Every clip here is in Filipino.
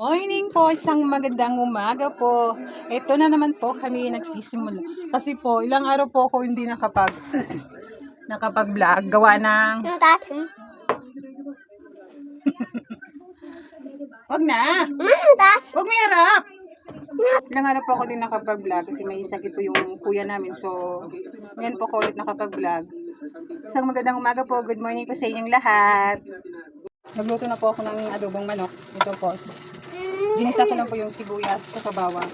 Morning po, isang magandang umaga po. Ito na naman po kami nagsisimula. Kasi po, ilang araw po ako hindi nakapag nakapag-vlog. Gawa ng... Taas. Wag na! Hmm, taas. Wag mo harap! Ilang araw po ako din nakapag-vlog kasi may sakit po yung kuya namin. So, ngayon po ako ulit nakapag-vlog. Isang magandang umaga po. Good morning po sa inyong lahat. Nagluto na po ako ng adobong manok. Ito po. Ginisa ko lang po yung sibuyas sa bawang.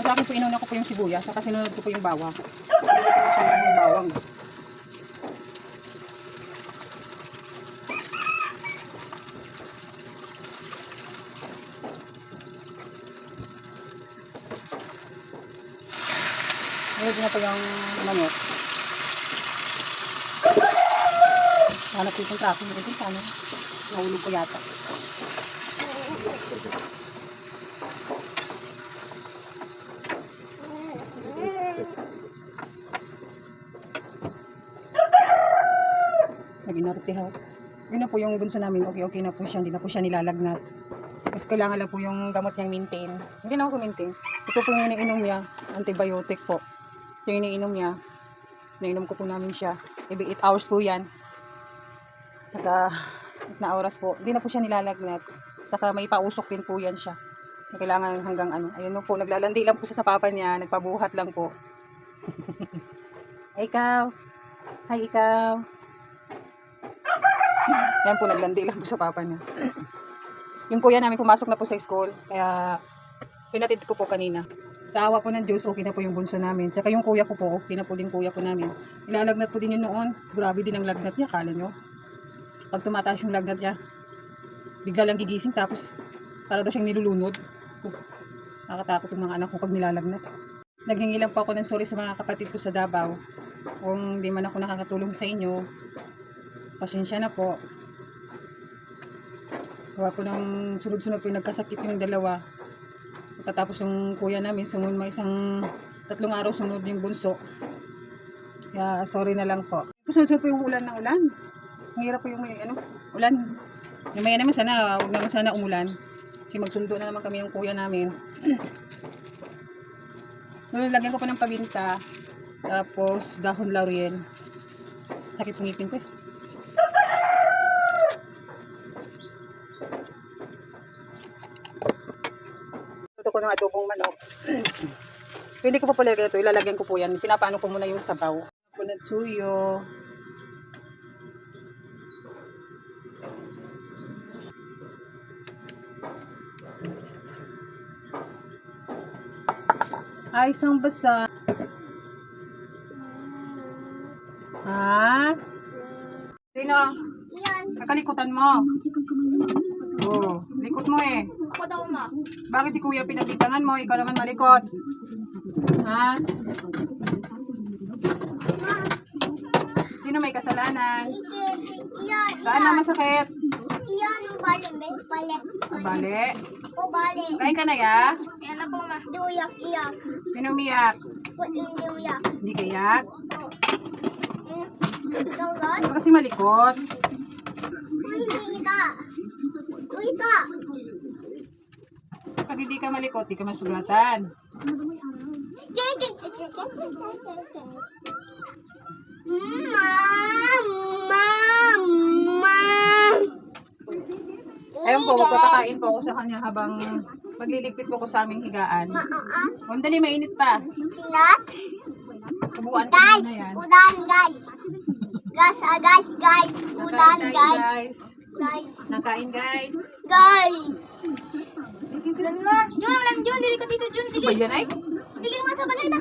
Ang sa akin po inuna ko po yung sibuyas, saka sinunod ko po yung bawang. Yung bawang. Sinunod na po yung manok. Hanap ko yung traffic. Ito sana. Nahulog ko yata. Naginarte ha. Yun na po yung bunso namin. Okay, okay na po siya. Hindi na po siya nilalagnat. Mas kailangan lang po yung gamot niyang maintain. Hindi na ako maintain. Ito po yung iniinom niya. Antibiotic po. Ito yung iniinom niya. Nainom ko po namin siya. Every 8 hours po yan. Saka, na oras po. Hindi na po siya nilalagnat. Saka may pausok din po yan siya. Kailangan hanggang ano. Ayun po, naglalandi lang po siya sa papa niya. Nagpabuhat lang po. Ikaw. Hi, ikaw. Yan po, naglandi lang po sa papa niya. Yung kuya namin pumasok na po sa school. Kaya, pinatid ko po kanina. Sa awa po ng Diyos, okay na po yung bunso namin. Saka yung kuya ko po, okay na po din kuya ko namin. Ilalagnat po din yun noon. Grabe din ang lagnat niya, kala nyo. Pag tumataas yung lagnat niya, bigla lang gigising tapos para daw siyang nilulunod. Uh, Nakakatakot yung mga anak ko pag nilalagnat. Naghingi lang po ako ng sorry sa mga kapatid ko sa Davao. Kung di man ako nakakatulong sa inyo, pasensya na po. Gawa po ng sunod-sunod po nagkasakit yung dalawa. Pagkatapos yung kuya namin, sumunod may isang tatlong araw sunod yung bunso. Kaya sorry na lang po. Sunod-sunod po yung ulan ng ulan. Ang hirap po yung ano, ulan. Yung maya naman sana, huwag naman sana umulan. Kasi magsundo na naman kami yung kuya namin. Noon, lagyan ko pa ng pabinta. Tapos, dahon laurel. Sakit ng ngipin ko eh. Luto ko ng adobong manok. Hindi ko pa pala ito. Ilalagyan ko po yan. Pinapaano ko muna yung sabaw. Ako ng tuyo. Ay, isang basa. Ha? Sino? Kakalikutan mo. Oh, likot mo eh. Ako daw, ma. Bakit si kuya pinagbintangan mo? Ikaw naman malikot. Ha? Sino may kasalanan? Saan na masakit? Yan yung bali. May bali. Bali. O bali. Kain ka na ya? Yan na po, ma. Duyak, iyak. Pinumiyak. Puting duyak. Hindi kayak. O. Eh, Ikaw? Ito kasi malikot. Uy, hindi ka. Uy, ka. Pag hindi ka malikot, di ka masugatan. Ayun po, magpapakain po ako sa kanya habang magliligpit po ako sa aming higaan. Kung dali, mainit pa. Pinat? Subuan ko Guys, muna yan. ulan guys. Guys, ah, guys, guys. Ulan Nakain guys. guys. Guys. Nakain guys. Guys. Ulan na. Jun, ulan Jun. Dili ka dito Jun. Ba Dili. yan ay? Dili naman sa balay na.